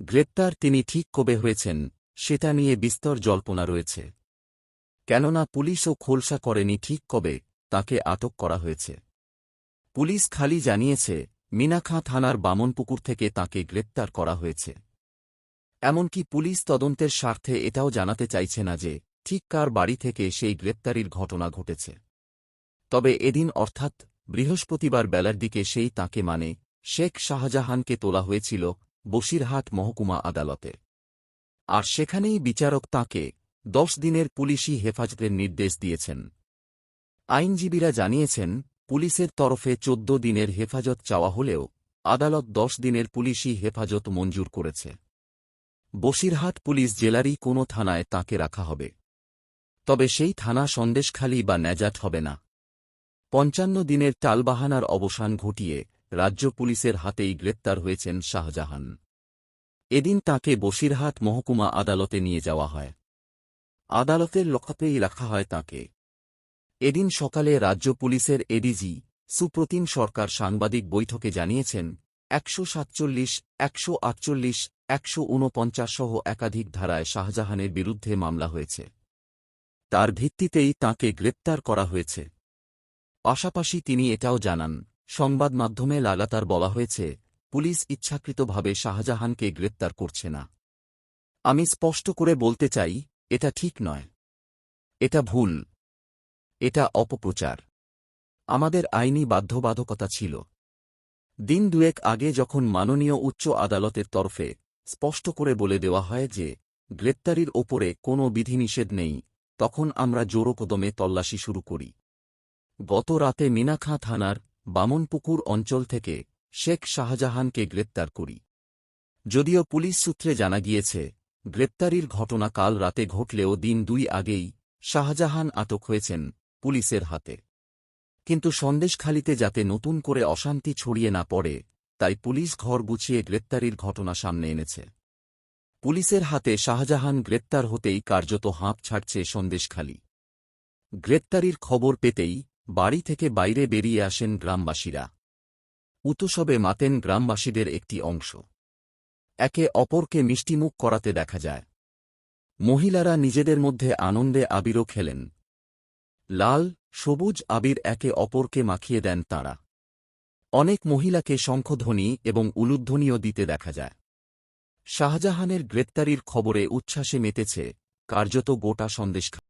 গ্রেপ্তার তিনি ঠিক কবে হয়েছেন, সেটা নিয়ে বিস্তর জল্পনা রয়েছে। কেননা পুলিশও খোলসা করেনি ঠিক কবে, তাকে আটক করা হয়েছে। পুলিশ খালি জানিয়েছে মিনাখাঁ থানার বামনপুকুর থেকে তাকে গ্রেপ্তার করা হয়েছে। এমনকি পুলিশ তদন্তের স্বার্থে এটাও জানাতে চাইছে না যে, ঠিক কার বাড়ি থেকে সেই গ্রেপ্তারির ঘটনা ঘটেছে। তবে এদিন অর্থাৎ বৃহস্পতিবার বেলার দিকে সেই তাকে মানে শেখ শাহজাহানকে তোলা হয়েছিল বসিরহাট মহকুমা আদালতে। আর সেখানেই বিচারক তাঁকে দশ দিনের পুলিশি হেফাজতের নির্দেশ দিয়েছেন। আইনজীবীরা জানিয়েছেন, পুলিশের তরফে চোদ্দ দিনের হেফাজত চাওয়া হলেও আদালত দশ দিনের পুলিশি হেফাজত মঞ্জুর করেছে। বসিরহাট পুলিশ জেলারই কোনো থানায় তাকে রাখা হবে। তবে সেই থানা সন্দেশখালী বা ন্যাজাট হবে না। পঞ্চান্ন দিনের টালবাহানার অবসান ঘটিয়ে রাজ্য পুলিশের হাতেই গ্রেপ্তার হয়েছেন শাহজাহান। এদিন তাকে বসিরহাট মহকুমা আদালতে নিয়ে যাওয়া হয়। আদালতের লক্ষ্যতেই রাখা হয় তাকে। এদিন সকালে রাজ্য পুলিশের এডিজি সুপ্রতিম সরকার সাংবাদিক বৈঠকে জানিয়েছেন, একশো সাতচল্লিশ, একশো আটচল্লিশ, একশো ঊনপঞ্চাশ সহ একাধিক ধারায় শাহজাহানের বিরুদ্ধে মামলা হয়েছে। তার ভিত্তিতেই তাঁকে গ্রেপ্তার করা হয়েছে। পাশাপাশি তিনি এটাও জানান সংবাদ মাধ্যমে লাগাতার বলা হয়েছে, পুলিশ ইচ্ছাকৃতভাবে শাহজাহানকে গ্রেপ্তার করছে না। আমি স্পষ্ট করে বলতে চাই, এটা ঠিক নয়। এটা ভুল। এটা অপপ্রচার। আমাদের আইনি বাধ্যবাধকতা ছিল। দিন দুয়েক আগে যখন মাননীয় উচ্চ আদালতের তরফে স্পষ্ট করে বলে দেওয়া হয় যে, গ্রেপ্তারির ওপরে কোনো বিধিনিষেধ নেই, তখন আমরা জোরকদমে তল্লাশি শুরু করি। গত রাতে মিনাখাঁ থানার বামনপুকুর অঞ্চল থেকে শেখ শাহজাহানকে গ্রেপ্তার করি। যদিও পুলিশ সূত্রে জানা গিয়েছে, গ্রেপ্তারির ঘটনা কাল রাতে ঘটলেও দিন দুই আগেই শাহজাহান আটক হয়েছেন পুলিশের হাতে। কিন্তু সন্দেশখালিতে যাতে নতুন করে অশান্তি ছড়িয়ে না পড়ে, তাই পুলিশ ঘর গুছিয়ে গ্রেপ্তারির ঘটনা সামনে এনেছে। পুলিশের হাতে শাহজাহান গ্রেপ্তার হতেই কার্যত হাঁপ ছাড়ছে সন্দেশখালি। গ্রেপ্তারির খবর পেতেই বাড়ি থেকে বাইরে বেরিয়ে আসেন গ্রামবাসীরা। উতসবে মাতেন গ্রামবাসীদের একটি অংশ। একে অপরকে মিষ্টিমুখ করাতে দেখা যায়। মহিলারা নিজেদের মধ্যে আনন্দে আবিরও খেলেন। লাল, সবুজ আবির একে অপরকে মাখিয়ে দেন তাঁরা। অনেক মহিলাকে শঙ্খধ্বনি এবং উলুধ্বনিও দিতে দেখা যায়। শাহজাহানের গ্রেপ্তারির খবরে উচ্ছ্বাসে মেতেছে কার্যত গোটা সন্দেশখালী।